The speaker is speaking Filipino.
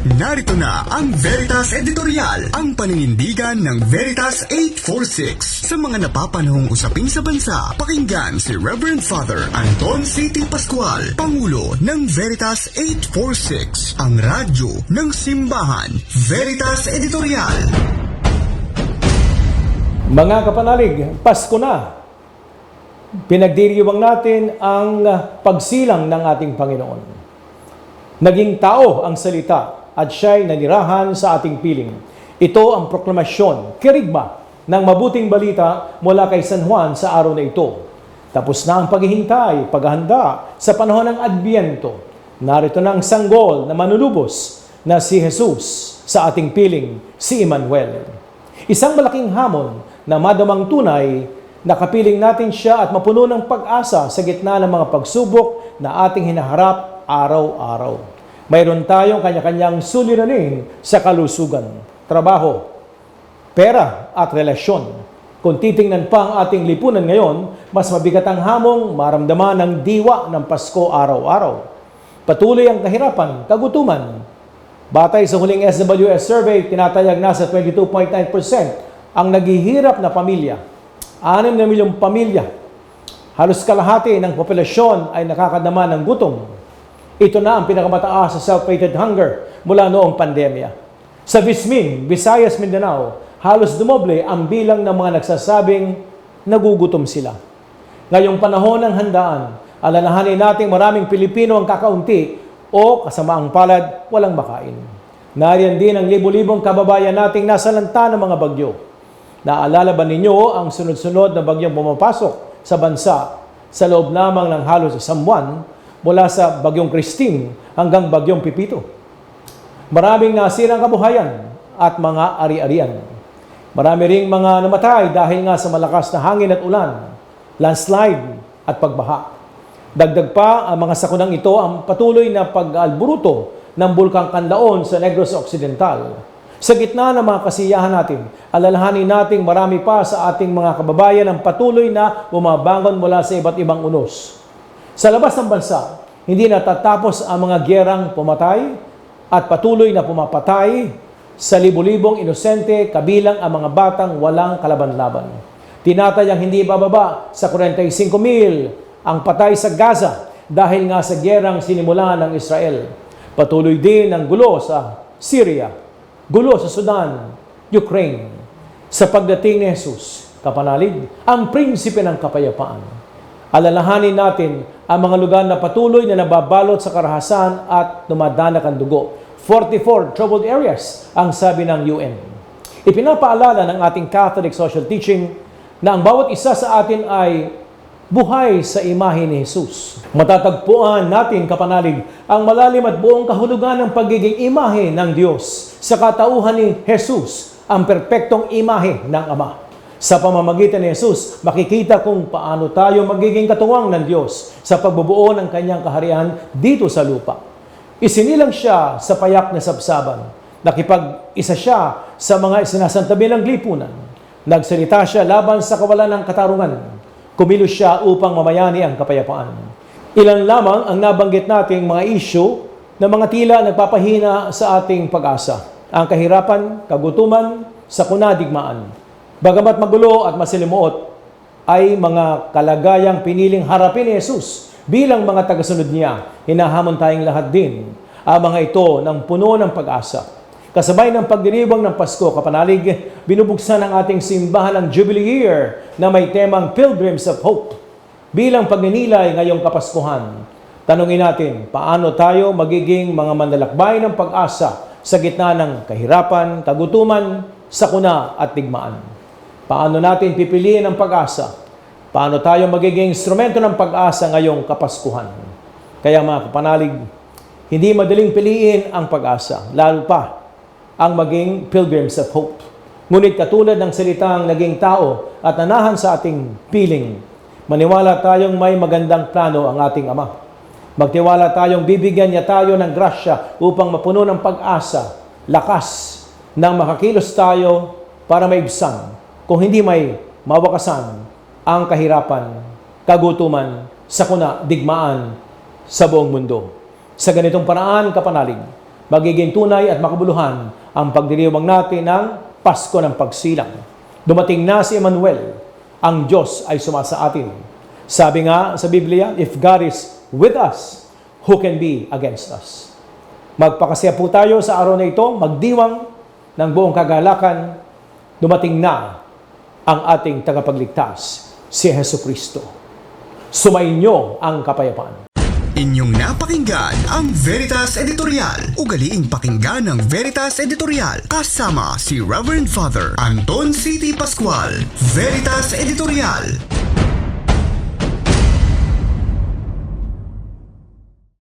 Narito na ang Veritas Editorial, ang paninindigan ng Veritas 846. Sa mga napapanahong usapin sa bansa, pakinggan si Reverend Father Anton C.T. Pascual, Pangulo ng Veritas 846, ang radyo ng simbahan. Veritas Editorial. Mga kapanalig, Pasko na. Pinagdiriwang natin ang pagsilang ng ating Panginoon. Naging tao ang salita at siya'y nanirahan sa ating piling. Ito ang proklamasyon, kirigma, ng mabuting balita mula kay San Juan sa araw na ito. Tapos na ang paghihintay, paghahanda sa panahon ng Adbiento. Narito na ang sanggol na manulubos na si Jesus sa ating piling, si Emmanuel. Isang malaking hamon na madamang tunay, nakapiling natin siya at mapuno ng pag-asa sa gitna ng mga pagsubok na ating hinaharap araw-araw. Mayroon tayong kanya-kanyang suliranin sa kalusugan, trabaho, pera at relasyon. Kung titingnan pa ang ating lipunan ngayon, mas mabigat ang hamong maramdaman ng diwa ng Pasko araw-araw. Patuloy ang kahirapan, kagutuman. Batay sa huling SWS survey, tinatayag na sa 22.9% ang naghihirap na pamilya. 6 na milyong pamilya. Halos kalahati ng populasyon ay nakakadama ng gutom. Ito na ang pinakamataas sa self-rated hunger mula noong pandemya. Sa Vismin, Visayas, Mindanao, halos dumoble ang bilang ng mga nagsasabing nagugutom sila. Ngayong panahon ng handaan, alalahanin natin maraming Pilipino ang kakaunti o kasamaang palad walang makain. Nariyan din ang libo-libong kababayan nating nasa lanta ng mga bagyo. Naalala ba ninyo ang sunod-sunod na bagyong pumapasok sa bansa sa loob lamang ng halos isang buwan mula sa bagyong Christine hanggang bagyong Pipito? Maraming nasirang kabuhayan at mga ari-arian. Marami ring mga namatay dahil nga sa malakas na hangin at ulan, landslide at pagbaha. Dagdag pa, ang mga sakunang ito ang patuloy na pag-alburuto ng Bulkang Kanlaon sa Negros Occidental. Sa gitna ng mga kasiyahan natin, alalahanin nating marami pa sa ating mga kababayan ang patuloy na bumabangon mula sa iba't ibang unos. Sa labas ng bansa, hindi natatapos ang mga gerang pumatay at patuloy na pumapatay sa libu-libong inosente kabilang ang mga batang walang kalaban-laban. Tinatayang hindi bababa sa 45 mil ang patay sa Gaza dahil nga sa gerang sinimulan ng Israel. Patuloy din ang gulo sa Syria, gulo sa Sudan, Ukraine. Sa pagdating ni Jesus, kapanalig, ang prinsipe ng kapayapaan. Alalahanin natin ang mga lugar na patuloy na nababalot sa karahasan at dumadanak ang dugo. 44 troubled areas ang sabi ng UN. Ipinapaalala ng ating Catholic social teaching na ang bawat isa sa atin ay buhay sa imahe ni Jesus. Matatagpuan natin, kapanalig, ang malalim at buong kahulugan ng pagiging imahe ng Diyos sa katauhan ni Jesus, ang perpektong imahe ng Ama. Sa pamamagitan ni Jesus, makikita kung paano tayo magiging katuwang ng Diyos sa pagbubuo ng kanyang kaharian dito sa lupa. Isinilang siya sa payak na sabsaban. Nakipag-isa siya sa mga sinasantabi ng lipunan. Nagsalita siya laban sa kawalan ng katarungan. Kumilos siya upang mamayani ang kapayapaan. Ilan lamang ang nabanggit nating mga isyu na mga tila nagpapahina sa ating pag-asa. Ang kahirapan, kagutuman, sakuna, digmaan. Bagamat magulo at masilimuot, ay mga kalagayang piniling harapin ni Jesus bilang mga tagasunod niya. Hinahamon tayong lahat din ang mga ito ng puno ng pag-asa. Kasabay ng pagdiriwang ng Pasko, kapanalig, binubuksan ng ating simbahan ang Jubilee Year na may temang Pilgrims of Hope. Bilang pagninilay ngayong Kapaskuhan, tanungin natin, paano tayo magiging mga manlalakbay ng pag-asa sa gitna ng kahirapan, kagutuman, sakuna at tigmaan? Paano natin pipiliin ang pag-asa? Paano tayo magiging instrumento ng pag-asa ngayong Kapaskuhan? Kaya mga kapanalig, hindi madaling piliin ang pag-asa, lalo pa ang maging pilgrims of hope. Ngunit katulad ng salitang naging tao at nanahan sa ating piling, maniwala tayong may magandang plano ang ating Ama. Magtiwala tayong bibigyan niya tayo ng grasya upang mapuno ng pag-asa, lakas, nang makakilos tayo para maibsan kung hindi may mawakasan ang kahirapan, kagutuman, sakuna, digmaan sa buong mundo. Sa ganitong paraan, kapanalig, magiging tunay at makabuluhan ang pagdiriwang natin ng Pasko ng Pagsilang. Dumating na si Emmanuel, ang Diyos ay sumasa atin. Sabi nga sa Biblia, if God is with us, who can be against us? Magpakasya po tayo sa araw na ito, magdiwang ng buong kagalakan, dumating na ang ating tagapagligtas, si Heso Kristo. Sumainyo ang kapayapaan. Inyong napakinggan ang Veritas Editorial. Ugaliing pakinggan ng Veritas Editorial kasama si Reverend Father Anton City Pascual. Veritas Editorial.